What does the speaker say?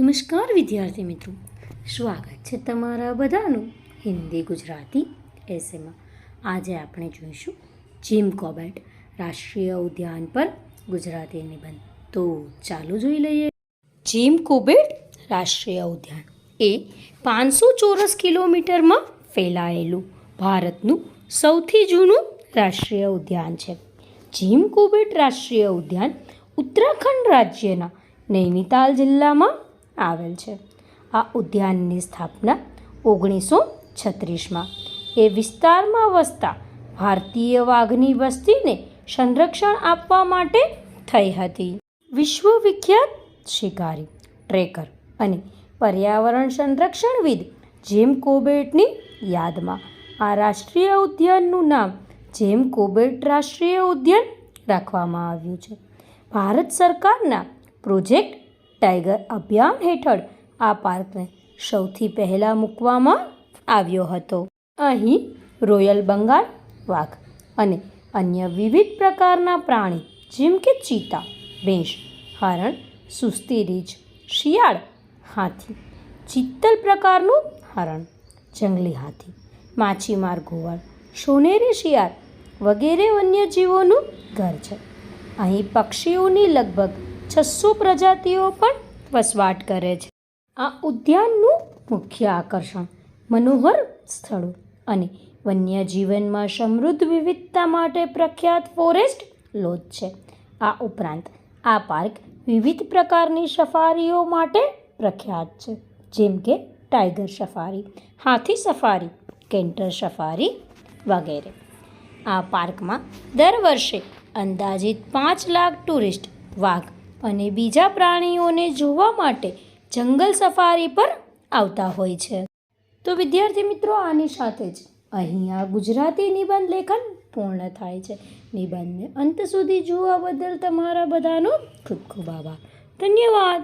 નમસ્કાર વિદ્યાર્થી મિત્રો. સ્વાગત છે તમારા બધાનું હિન્દી ગુજરાતી એસેમાં આજે આપણે જોઈશું જીમ કોબેટ રાષ્ટ્રીય ઉદ્યાન પર ગુજરાતી નિબંધ. તો ચાલુ જોઈ લઈએ. જીમ કોબેટ રાષ્ટ્રીય ઉદ્યાન એ પાંચસો ચોરસ કિલોમીટરમાં ફેલાયેલું ભારતનું સૌથી જૂનું રાષ્ટ્રીય ઉદ્યાન છે. જીમ કોબેટ રાષ્ટ્રીય ઉદ્યાન ઉત્તરાખંડ રાજ્યના નૈનીતાલ જિલ્લામાં આવેલ છે. આ ઉદ્યાનની સ્થાપના ઓગણીસો છત્રીસમાં. એ વિસ્તારમાં વસતા ભારતીય વાઘની વસ્તીને સંરક્ષણ આપવા માટે થઈ હતી. વિશ્વવિખ્યાત શિકારી, ટ્રેકર અને પર્યાવરણ સંરક્ષણવિદ જેમ કોબેટની યાદમાં આ રાષ્ટ્રીય ઉદ્યાનનું નામ જેમ કોબેટ રાષ્ટ્રીય ઉદ્યાન રાખવામાં આવ્યું છે. ભારત સરકારના પ્રોજેક્ટ ટાઈગર અભિયાન હેઠળ આ પાર્કને સૌથી પહેલાં મૂકવામાં આવ્યો હતો. અહીં રોયલ બંગાળ, વાઘ અને અન્ય વિવિધ પ્રકારના પ્રાણી જેમ કે ચીતા, ભેંસ, હરણ, સુસ્તી રીંછ, શિયાળ, હાથી, ચિત્તલ પ્રકારનું હરણ, જંગલી હાથી, માછીમાર ઘુવડ સોનેરી શિયાળ વગેરે વન્યજીવોનું ઘર છે. અહીં પક્ષીઓની લગભગ છસો પ્રજાતિઓ પણ વસવાટ કરે છે. આ ઉદ્યાનનું મુખ્ય આકર્ષણ મનોહર સ્થળો અને વન્યજીવનમાં સમૃદ્ધ વિવિધતા માટે પ્રખ્યાત ફોરેસ્ટ લોજ છે. આ ઉપરાંત આ પાર્ક વિવિધ પ્રકારની સફારીઓ માટે પ્રખ્યાત છે. જેમ કે ટાઈગર સફારી, હાથી સફારી, કેન્ટર સફારી વગેરે. આ પાર્કમાં દર વર્ષે અંદાજિત પાંચ લાખ ટુરિસ્ટ વાઘ અને બીજા પ્રાણીઓને જોવા માટે જંગલ સફારી પર આવતા હોય છે. તો વિદ્યાર્થી મિત્રો, આની સાથે જ અહીંયા ગુજરાતી નિબંધ લેખન પૂર્ણ થાય છે. નિબંધને અંત સુધી જોવા બદલ તમારા બધાનો ખૂબ ખૂબ આભાર. ધન્યવાદ.